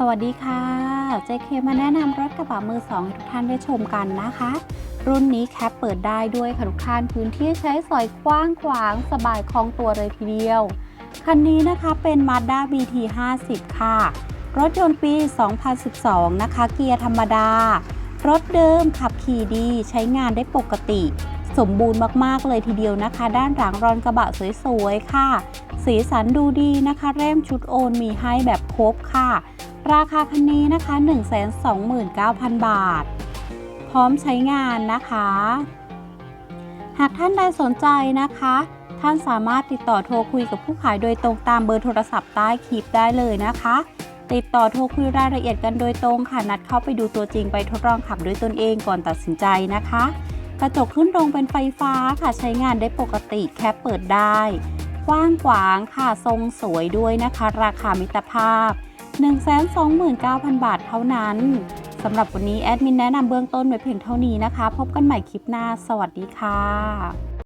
สวัสดีค่ะ JK มาแนะนำรถกระบะมือสองให้ทุกท่านได้ชมกันนะคะ รุ่นนี้แคปเปิดได้ด้วยค่ะทุกท่านพื้นที่ใช้สอยกว้างขวางสบายคล่องตัวเลยทีเดียว คันนี้นะคะเป็น Mazda BT 50 ค่ะ รถยนต์ปี 2012 นะคะ เกียร์ธรรมดา รถเดิมขับขี่ดีใช้งานได้ปกติ สมบูรณ์มากๆเลยทีเดียวนะคะ ด้านหลังรอนกระบะสวยๆค่ะ สีสันดูดีนะคะเร่มชุดโอนมีให้แบบครบค่ะ ราคาคันนี้นะคะ 129,000 บาท พร้อมใช้งานนะคะ หากท่านใดสนใจนะคะ ท่านสามารถติดต่อโทรคุยกับผู้ขายโดยตรงตามเบอร์โทรศัพท์ใต้คลิปได้เลยนะคะ ติดต่อโทรคุยรายละเอียดกันโดยตรงค่ะ นัดเข้าไปดูตัวจริงไปทดลองขับด้วยตนเองก่อนตัดสินใจนะคะ กระจกขึ้นตรงเป็นไฟฟ้าค่ะใช้งานได้ปกติแค่เปิดได้ กว้างขวางค่ะทรงสวยด้วยนะคะ ราคามิตรภาพ 129,000 บาทเท่านั้นสำหรับวันนี้แอดมินแนะนำเบื้องต้นไว้เพียงเท่านี้นะคะ พบกันใหม่คลิปหน้า สวัสดีค่ะ